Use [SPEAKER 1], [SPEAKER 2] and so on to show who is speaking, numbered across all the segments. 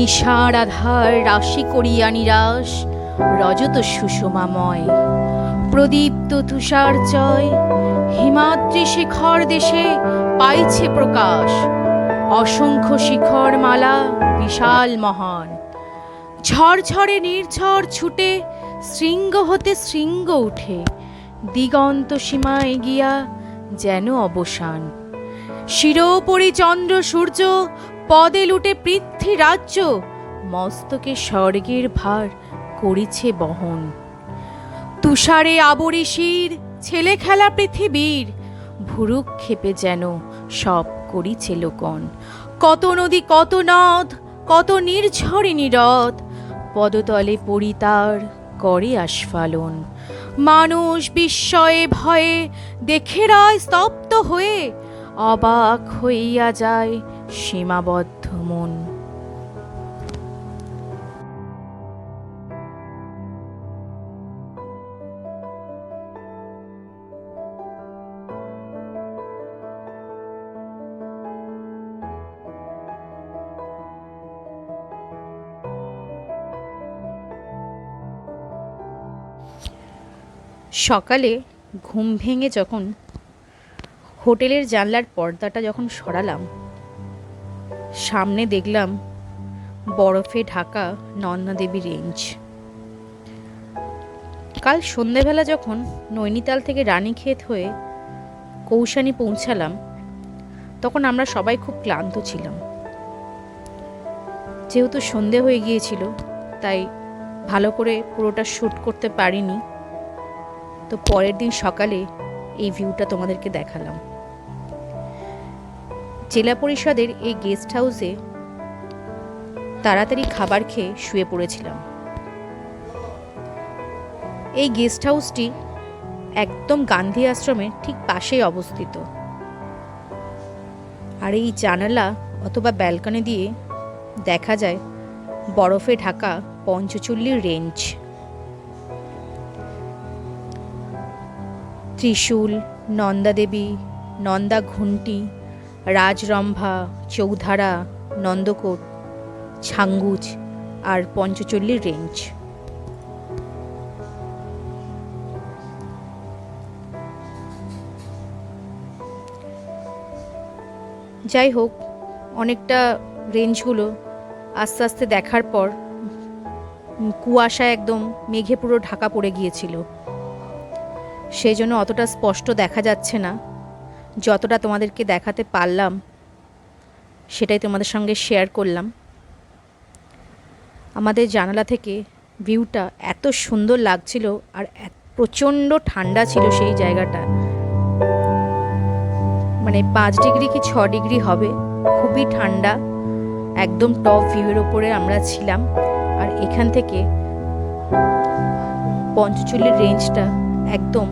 [SPEAKER 1] নিশার আধার রাশি করিয়া নিরাশ, রজত সুষমাময়। প্রদীপ্ত তুষার চয় হিমাদ্রি শিখর দেশে পাইছে প্রকাশ। অসংখ্য শিখর মালা বিশাল মহান। ঝড়ঝড়ে নির্ঝর ছুটে শৃঙ্গ হতে শৃঙ্গ উঠে, দিগন্ত সীমায় গিয়া যেন অবসান। শিরোপরি চন্দ্র সূর্য পদে লুটে পৃথ্বী রাজ্য, মস্তকে স্বর্গের ভার করিছে বহন। তুষারে আবরি শির, ছেলে খেলা পৃথিবীর ভুরুক ক্ষেপে যেন সব করিছে লোকন। কত নদী, কত নদ, কত নির্ঝরে নিরদ পদতলে পরিতার করে আস্ফালন। মানুষ বিস্ময়ে ভয়ে দেখে রায় স্তব্ধ হয়ে, অবাক হইয়া যায় সীমাবদ্ধ মন। সকালে ঘুম ভেঙে যখন হোটেলের জানলার পর্দাটা যখন সরালাম সামনে দেখলাম বরফে ঢাকা নন্দাদেবী রেঞ্জ কাল সন্ধেবেলা যখন নৈনিতাল থেকে রানীক্ষেত হয়ে কৌশানি পৌঁছালাম, তখন আমরা সবাই খুব ক্লান্ত ছিলাম। যেহেতু সন্ধে হয়ে গিয়েছিল, তাই ভালো করে পুরোটা শ্যুট করতে পারিনি। তো পরের দিন সকালে এই ভিউটা তোমাদেরকে দেখালাম। জেলা পরিষদের এই গেস্ট হাউসে তাড়াতাড়ি খাবার খেয়ে শুয়ে পড়েছিলাম। এই গেস্ট হাউসটি একদম গান্ধী আশ্রমের ঠিক পাশেই অবস্থিত। আর এই জানালা অথবা ব্যালকনি দিয়ে দেখা যায় বরফে ঢাকা পঞ্চচল্লির রেঞ্জ। ত্রিশূল, নন্দাদেবী, নন্দা ঘুন্টি রাজরম্ভা, চৌধারা, নন্দকোট ছাঙ্গুজ আর পঞ্চচল্লির রেঞ্জ যাই হোক, অনেকটা রেঞ্জগুলো আস্তে আস্তে দেখার পর কুয়াশা একদম মেঘে পুরো ঢাকা পড়ে গিয়েছিল। সেই জন্য অতটা স্পষ্ট দেখা যাচ্ছে না। যতটা তোমাদেরকে দেখাতে পারলাম, সেটাই তোমাদের সঙ্গে শেয়ার করলাম। আমাদের জানালা থেকে ভিউটা এত সুন্দর লাগছিল আর প্রচণ্ড ঠান্ডা ছিল সেই জায়গাটা। মানে পাঁচ ডিগ্রি কি ছ ডিগ্রি হবে, খুবই ঠান্ডা, একদম টপ ভিউয়ের ওপরে আমরা ছিলাম। আর এখান থেকে পঞ্চচল্লির রেঞ্জটা একদম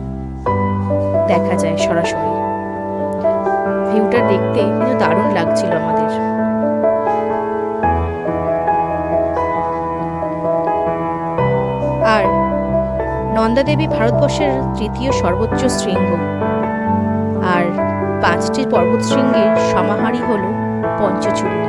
[SPEAKER 1] দেখা যায় সরাসরি। ভিউটা দেখতে কিন্তু দারুণ লাগছিল আমাদের। আর নন্দাদেবী ভারতবর্ষের তৃতীয় সর্বোচ্চ শৃঙ্গ। আর পাঁচটি পর্বত শৃঙ্গের সমাহারই হল পঞ্চচূড়ি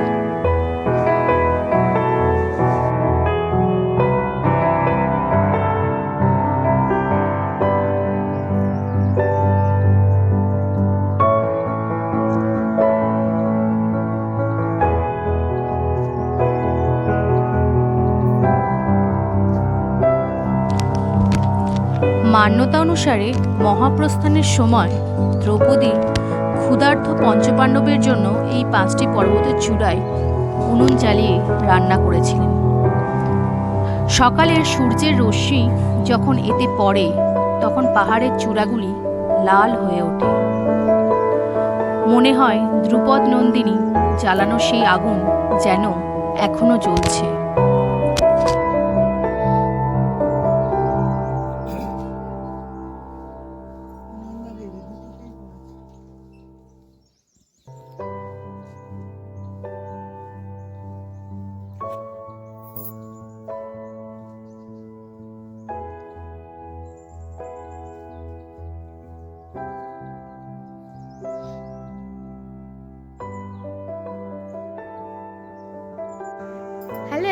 [SPEAKER 1] মান্যতা অনুসারে মহাপ্রস্থানের সময় দ্রৌপদী ক্ষুধার্ত পঞ্চপাণ্ডবের জন্য এই পাঁচটি পর্বতের চূড়ায় উনুন জ্বালিয়ে রান্না করেছিলেন। সকালের সূর্যের রশ্মি যখন এতে পড়ে, তখন পাহাড়ের চূড়াগুলি লাল হয়ে ওঠে। মনে হয় দ্রুপদ নন্দিনী জ্বালানো সেই আগুন যেন এখনও জ্বলছে।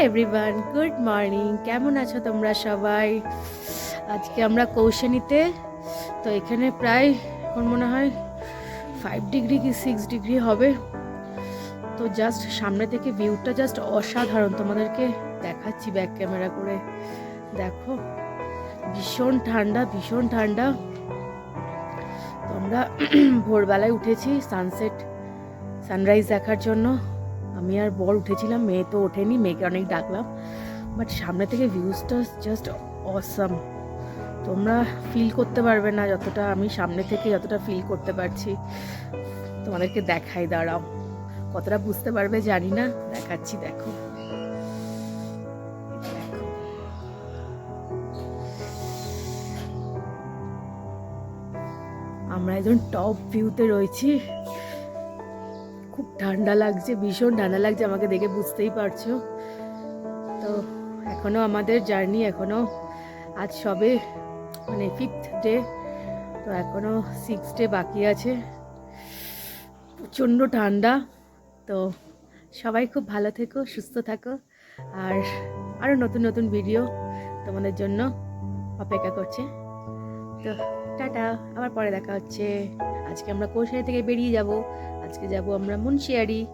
[SPEAKER 1] এভরিওয়ান গুড মর্নিং কেমন আছো তোমরা সবাই? আজকে আমরা কৌশানীতে, তো এখানে প্রায় এখন মনে হয় ফাইভ ডিগ্রি কি সিক্স ডিগ্রি হবে। তো জাস্ট সামনে থেকে ভিউটা জাস্ট অসাধারণ। তোমাদেরকে দেখাচ্ছি ব্যাক ক্যামেরা করে। দেখো, ভীষণ ঠান্ডা ভীষণ ঠান্ডা। তো আমরা ভোরবেলায় উঠেছি সানসেট সানরাইজ দেখার জন্য। আমি আর বর উঠেছিলাম, মেয়ে তো ওঠেনি, মেয়েকে অনেক ডাকলাম বাট সামনে থেকে ভিউজটা জাস্ট অসাম তোমরা ফিল করতে পারবে না যতটা আমি সামনে থেকে যতটা ফিল করতে পারছি। তোমাদেরকে দেখাই, দাঁড়াও। কতটা বুঝতে পারবে জানি না, দেখাচ্ছি, দেখো। আমরা একজন টপ ভিউতে রয়েছি। ঠান্ডা লাগছে, ভীষণ ঠান্ডা লাগছে, আমাকে দেখে বুঝতেই পারছ। তো এখনও আমাদের জার্নি এখনও, আজ সবে মানে ফিফথ ডে তো এখনও সিক্স ডে বাকি আছে। প্রচণ্ড ঠান্ডা, তো সবাই খুব ভালো থেকো, সুস্থ থাকো, আর আরও নতুন নতুন ভিডিও তোমাদের জন্য অপেক্ষা করছে। তো টাটা, আবার পরে দেখা হচ্ছে। আজকে আমরা কৌশালী থেকে বেরিয়ে যাব। আজকে যাব আমরা মুন্সিয়ারি।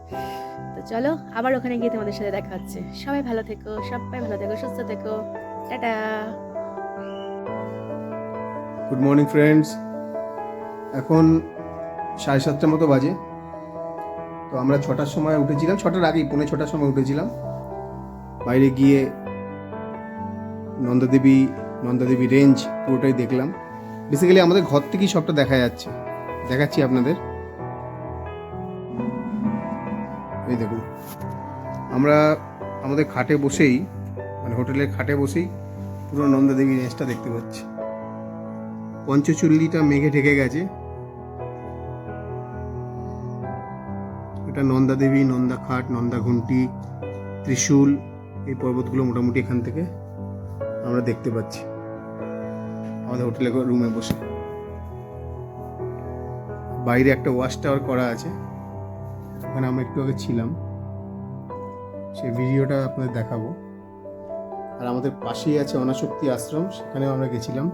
[SPEAKER 1] তো চলো, আবার ওখানে গিয়ে তোমাদের সাথে দেখা হচ্ছে। সবাই ভালো থেকো, সবাই ভালো থেকো, সুস্থ থেকো। টাটা।
[SPEAKER 2] গুড মর্নিং ফ্রেন্ডস এখন সাড়ে সাতটার মতো বাজে। তো আমরা ছটার সময় উঠেছিলাম। ছটার আগেই, পৌনে ছটার সময় উঠেছিলাম। বাইরে গিয়ে নন্দাদেবী নন্দাদেবী রেঞ্জ পুরোটাই দেখলাম। বেসিক্যালি আমাদের ঘর থেকেই সবটা দেখা যাচ্ছে। দেখাচ্ছি আপনাদের। এই দেখুন। আমরা আমাদের খাটে বসেই মানে হোটেলের খাটে বসেই পুরো নন্দাদেবী রেঞ্জটা দেখতে পাচ্ছি। পঞ্চচল্লিটা মেঘে ঢেকে গেছে। এটা নন্দা দেবী নন্দা খাট নন্দা ঘুন্টি ত্রিশূল, এই পর্বতগুলো মোটামুটি এখান থেকে আমরা দেখতে পাচ্ছি। আমাদের হোটেলে রুমে বসে। বাইরে একটা ওয়াশ টাওয়ার করা আছে। ওখানে আমরা একটু আগে ছিলাম। সেই ভিডিওটা আপনাদের দেখাবো। আর আমাদের পাশেই আছে অনাশক্তি আশ্রম, সেখানেও আমরা গেছিলাম।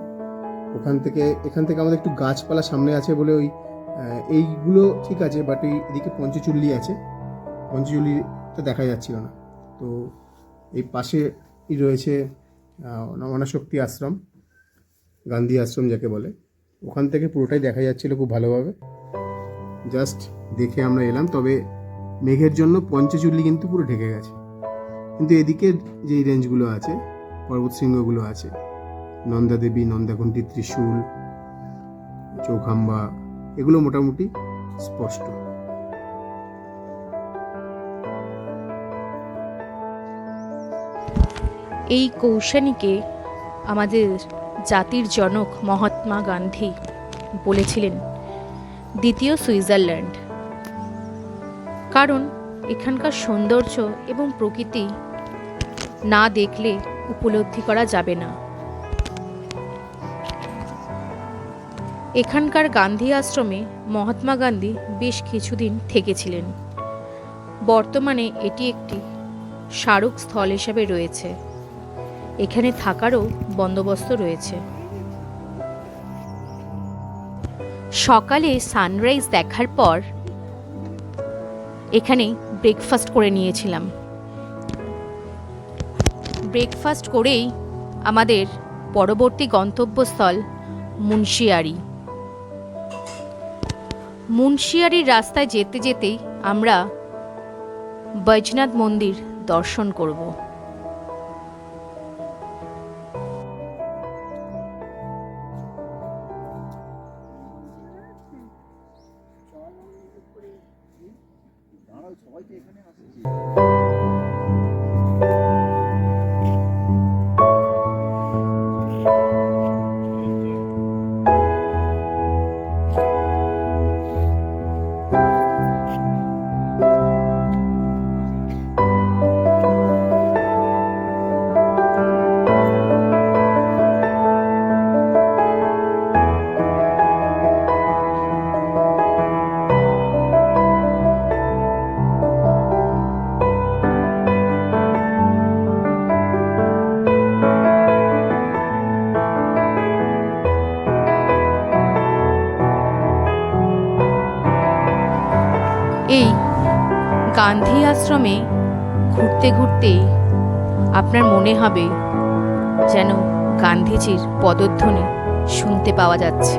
[SPEAKER 2] ওখান থেকে, এখান থেকে আমাদের একটু গাছপালা সামনে আছে বলে ওই এইগুলো ঠিক আছে বাট এই এদিকে পঞ্চচল্লি আছে। পঞ্চচল্লিটা দেখা যাচ্ছিল না। তো এই পাশেই রয়েছে অনাশক্তি আশ্রম। গান্ধী আশ্রম যাকে বলে, ওখান থেকে পুরোটাই দেখা যাচ্ছিল খুব ভালোভাবে। জাস্ট দেখে আমরা এলাম, তবে মেঘের জন্য পঞ্চচুল্লি কিন্তু পুরো ঢেকে গেছে। কিন্তু এদিকে যেই রেঞ্জগুলো আছে, পর্বত শৃঙ্গগুলো আছে নন্দা দেবী নন্দাকুণ্ঠী ত্রিশূল, চৌখাম্বা, এগুলো মোটামুটি স্পষ্ট।
[SPEAKER 1] এই কৌশানীকে আমাদের জাতির জনক মহাত্মা গান্ধী বলেছিলেন, দ্বিতীয় সুইজারল্যান্ড। কারণ এখানকার সৌন্দর্য এবং প্রকৃতি না দেখলে উপলব্ধি করা যাবে না। এখানকার গান্ধী আশ্রমে মহাত্মা গান্ধী বেশ কিছুদিন থেকেছিলেন। বর্তমানে এটি একটি স্মারক স্থল হিসেবে রয়েছে। এখানে থাকারও বন্দোবস্ত রয়েছে। সকালে সানরাইজ দেখার পর এখানে ব্রেকফাস্ট করে নিয়েছিলাম। ব্রেকফাস্ট করেই আমাদের পরবর্তী গন্তব্যস্থল মুন্সিয়ারি। মুন্সিয়ারির রাস্তায় যেতে যেতেই আমরা বৈজনাথ মন্দির দর্শন করব। আশ্রমে ঘুরতে ঘুরতে আপনার মনে হবে যেন গান্ধীজির পদধ্বনি শুনতে পাওয়া যাচ্ছে।